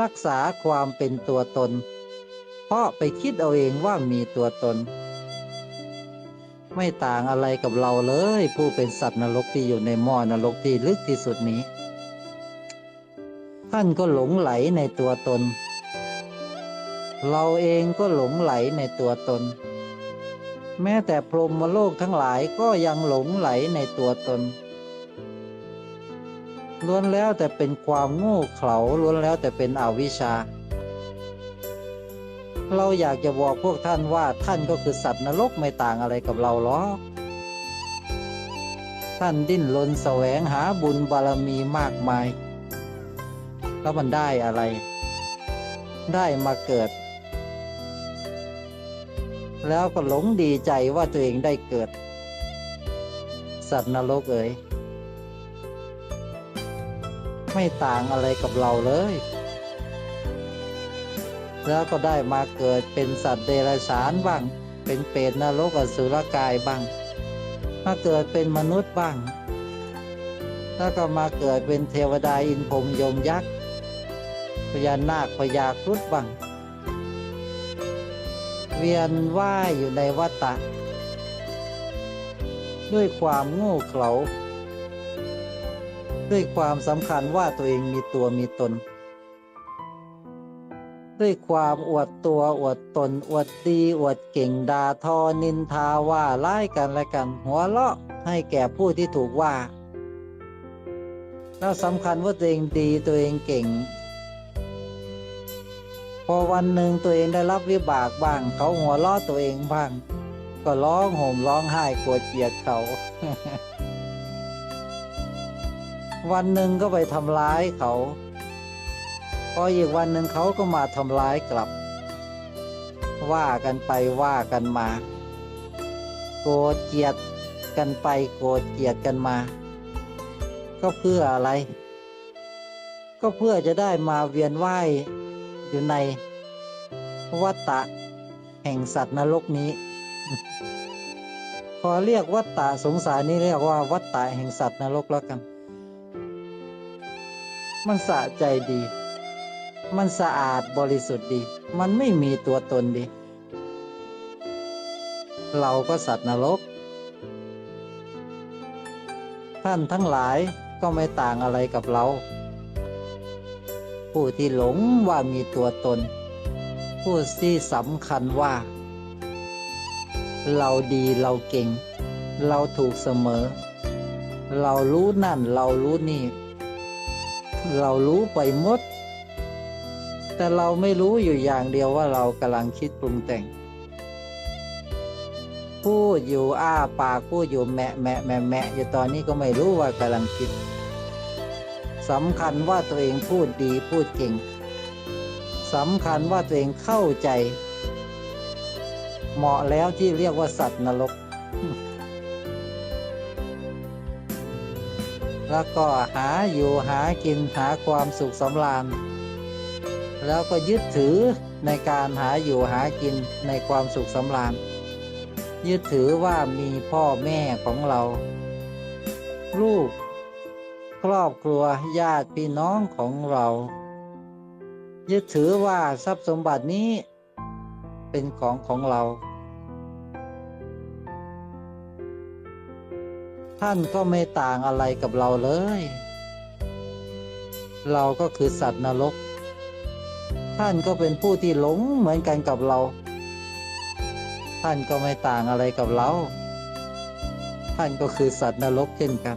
รักษาความเป็นตัวตน เพราะไปคิดเอาเองว่ามีตัวตน ไม่ต่างอะไรกับเราเลย ผู้เป็นสัตว์นรกที่อยู่ในหม้อนรกที่ลึกที่สุดนี้ ท่านก็หลงไหลในตัวตน เราเองก็หลงไหลในตัวตน แม้แต่พรหมโลกทั้งหลายก็ยังหลงไหลในตัวตน ล้วนแล้วแต่เป็นความโง่เขลาล้วนแล้วแต่เป็นอวิชชา เราอยากจะบอกพวกท่านว่าท่านก็คือสัตว์นรกไม่ต่างอะไรกับเราหรอกท่านดิ้นรนแสวงหาบุญบารมีมากมาย แล้วมันได้อะไร ได้มาเกิด แล้วก็หลงดีใจว่าตัวเองได้เกิด สัตว์นรกเอ๋ย ไม่ต่างอะไรกับเราเลย แล้วก็ได้มาเกิดเป็นสัตว์เดรัจฉานบ้าง เป็นเปรตนรกอสุรกายบ้าง มาเกิดเป็นมนุษย์บ้าง แล้วก็มาเกิดเป็นเทวดาอินพรมยมยักษ์พญานาคพญาครุฑบ้าง เวียนว่ายอยู่ในวัฏฏะด้วยความโง่เขลา ด้วยความสำคัญว่าตัวเองมีตัวมีตน ด้วยความอวดตัวอวดตน อวดดีอวดเก่งด่าทอนินทาว่าร้ายกันและกัน หัวเราะให้แก่ผู้ที่ถูกว่า แล้วสำคัญว่าตัวเองดีตัวเองเก่ง พอวันหนึ่งตัวเองได้รับวิบากบ้าง เขาหัวเราะตัวเองบ้าง ก็ร้องห่มร้องไห้กลัวเกลียดเขา วันหนึ่งก็ไปทำร้ายเขา พออีกวันหนึ่งเขาก็มาทำร้ายกลับ ว่ากันไปว่ากันมา โกรธเกลียดกันไปโกรธเกลียดกันมา ก็เพื่ออะไร ก็เพื่อจะได้มาเวียนว่ายอยู่ในวัฏฏะแห่งสัตว์นรกนี้ขอเรียกวัฏฏะสงสารนี้เรียกว่าวัฏฏะแห่งสัตว์นรกแล้วกัน มันสะใจดี มันสะอาดบริสุทธิ์ดี มันไม่มีตัวตนดี เราก็สัตว์นรก ท่านทั้งหลายก็ไม่ต่างอะไรกับเรา ผู้ที่หลงว่ามีตัวตน ผู้ที่สำคัญว่า เราดีเราเก่ง เราถูกเสมอ เรารู้นั่นเรารู้นี่ เรารู้ไปหมด แต่เราไม่รู้อยู่อย่างเดียวว่าเรากำลังคิดปรุงแต่ง พูดอยู่อ้าปากพูดอยู่แมะแมะแมะแมะอยู่ตอนนี้ก็ไม่รู้ว่ากำลังคิดสำคัญว่าตัวเองพูดดีพูดเก่งสำคัญว่าตัวเองเข้าใจ เหมาะแล้วที่เรียกว่าสัตว์นรก แล้วก็หาอยู่หากินหาความสุขสำราญ แล้วก็ยึดถือในการหาอยู่หากินในความสุขสำราญ ยึดถือว่ามีพ่อแม่ของเรา ลูก ครอบครัวญาติพี่น้องของเรา ยึดถือว่าทรัพย์สมบัตินี้เป็นของของเรา ท่านก็ไม่ต่างอะไรกับเราเลย เราก็คือสัตว์นรก ท่านก็เป็นผู้ที่หลงเหมือนกันกับเรา ท่านก็ไม่ต่างอะไรกับเรา ท่านก็คือสัตว์นรกเช่นกัน